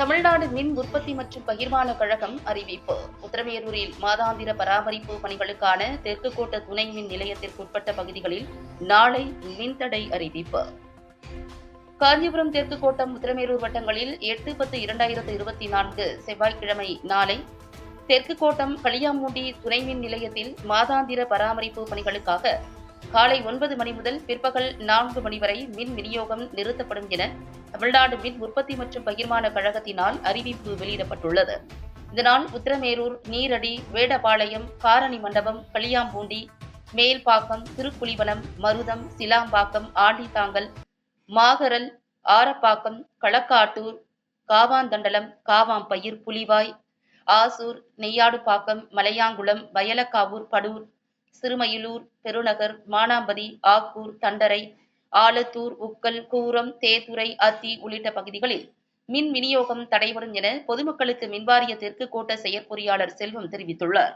தமிழ்நாடு மின் உற்பத்தி மற்றும் பகிர்மான கழகம் அறிவிப்பு. உத்தரமேரூரில் மாதாந்திர பராமரிப்பு பணிகளுக்கான தெற்கு கோட்ட துணை மின் நிலையத்திற்குட்பட்ட பகுதிகளில் நாளை மின்தடை அறிவிப்பு. காஞ்சிபுரம் தெற்கு கோட்டம் உத்தரமேரூர் வட்டங்களில் எட்டு பத்து இரண்டாயிரத்து இருபத்தி நான்கு செவ்வாய்க்கிழமை நாளை தெற்கு கோட்டம் களியாமூண்டி துணை மின் நிலையத்தில் மாதாந்திர பராமரிப்பு பணிகளுக்காக காலை ஒன்பது மணி முதல் பிற்பகல் நான்கு மணி வரை மின் விநியோகம் நிறுத்தப்படும் என தமிழ்நாடு மின் உற்பத்தி மற்றும் பகிர்மான கழகத்தினால் அறிவிப்பு வெளியிடப்பட்டுள்ளது. இதனால் உத்திரமேரூர் நீரடி வேடபாளையம் காரணி மண்டபம் களியாம்பூண்டி மேல்பாக்கம் திருப்புலிவனம் மருதம் சிலாம்பாக்கம் ஆண்டித்தாங்கல் மாகரல் ஆரப்பாக்கம் களக்காட்டூர் காவாந்தண்டலம் காவாம்பயிர் புலிவாய் ஆசூர் நெய்யாடுபாக்கம் மலையாங்குளம் வயலக்காவூர் படூர் சிறுமயிலூர் பெருநகர் மானாம்பதி ஆக்கூர் தண்டரை ஆலத்தூர் உக்கல் கூரம் தேதுரை அத்தி உள்ளிட்ட பகுதிகளில் மின் விநியோகம் தடைபடும் என பொதுமக்களுக்கு மின்வாரிய தெற்கு கோட்ட செயற்பொறியாளர் செல்வம் தெரிவித்துள்ளார்.